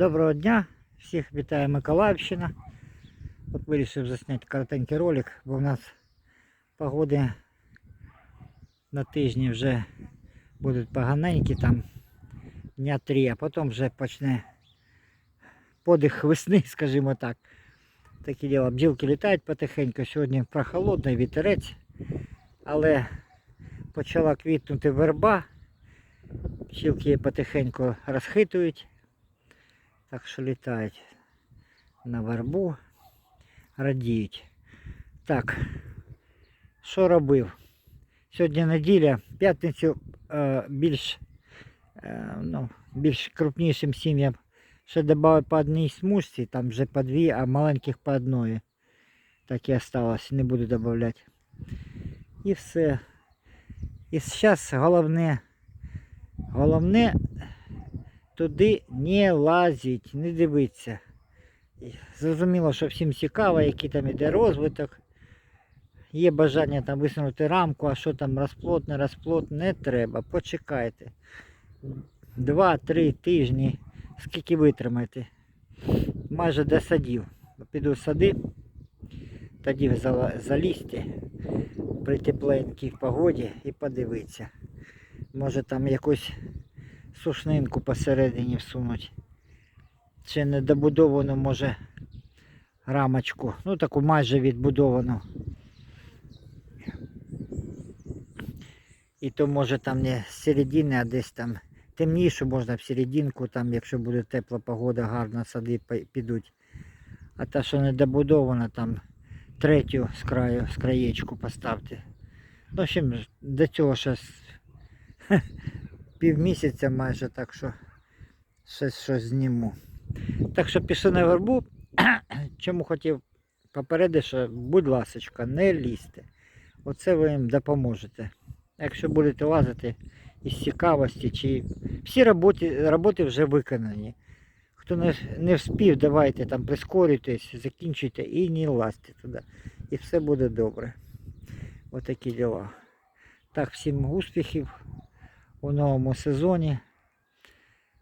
Доброго дня! Всіх вітає Миколаївщина. От вирішив засняти коротенький ролик, бо в нас погоди на тижні вже будуть поганенькі, там дня три, а потім вже почне подих весни, скажімо так. Такі діла. Бджілки літають потихеньку. Сьогодні прохолодний вітерець, але почала квітнути верба. Бджілки потихеньку розхитують. Так що літають на вербу, радіють. Так, що робив? Сьогодні неділя, п'ятницю е, більш, е, ну, більш крупнішим сім'ям ще додав по одній смужці, там вже по дві, а маленьких по одної. Так і осталось, не буду додавати. І все. І зараз головне, головне туди не лазить, не дивиться. Зрозуміло, що всім цікаво, який там іде розвиток. Є бажання там висунути рамку, а що там розплод, не розплод, не треба. Почекайте. Два-три тижні, скільки витримаєте. Майже до садів. Піду сади, тоді залізьте при тепленькій погоді і подивитися. Може там якусь сушнинку посередині всунуть. Чи недобудовану, може, рамочку. Ну таку майже відбудовану. І то може там не з середини, а десь там темніше можна в серединку, там, якщо буде тепла погода, гарно сади підуть. А та, що недобудована, там третю з краю, з краєчку поставте. Ну, общем, до цього ще з- півмісяця майже, так що ще щось зніму. Так що пішли на вербу. Чому хотів попередити, що будь ласочка, не лізьте. Оце ви їм допоможете. Якщо будете лазити із цікавості, чи всі роботи, роботи вже виконані. Хто не, не вспів, давайте там прискорюйтесь, закінчуйте і не лазьте туди. І все буде добре. Отакі діла. Так, всім успіхів у новому сезоні.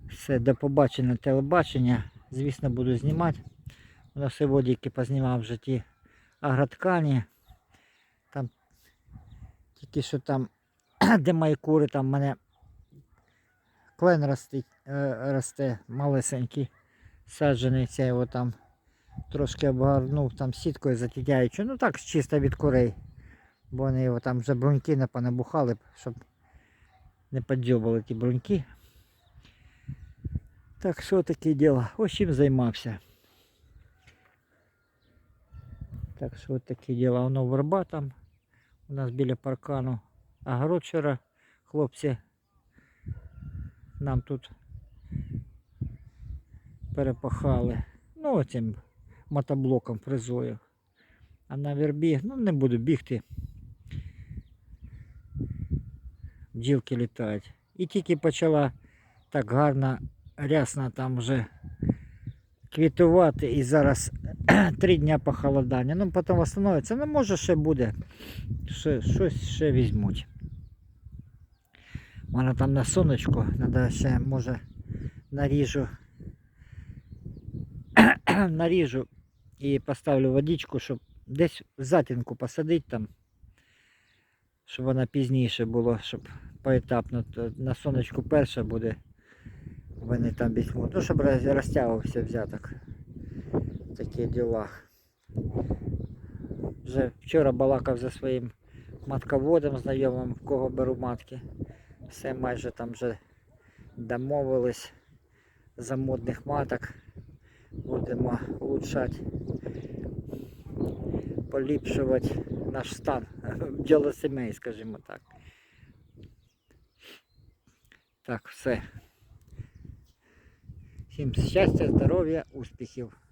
Все, до побачення телебачення. Звісно, буду знімати. У нас сьогодні познімав вже ті агроткані. Там тільки що там, де мої кури, там в мене клен росте, росте малесенький, саджений, це його там трошки обгорнув там сіткою затідяючи. Ну так, чисто від курей. Бо вони його там вже бруньки не понабухали, щоб не подзьобали ті бруньки. Так що таке діло? Ось чим займався. Так що от такі діла. Воно верба там у нас біля паркану. А город хлопці нам тут перепахали. Ну, цим мотоблоком фрезою. А на вербі, ну не буду бігти. Бджілки літають. І тільки почала так гарно, рясно там вже квітувати і зараз три дня похолодання. Ну потім встановиться. Ну може ще буде. Ще, щось ще візьмуть. У мене там на сонечку, треба ще може наріжу. наріжу і поставлю водичку, щоб десь в затінку посадити там, щоб вона пізніше було, щоб поетапно то на сонечку перша буде. Вони там візьмуть. Ну, щоб розтягувався взяток. Такі діла. Вже вчора балакав за своїм матководом знайомим, в кого беру матки. Все майже там вже домовились за модних маток. Будемо улучшати, поліпшувати наш стан бджолосімей, скажімо так. Так, все. Всім щастя, здоров'я, успіхів.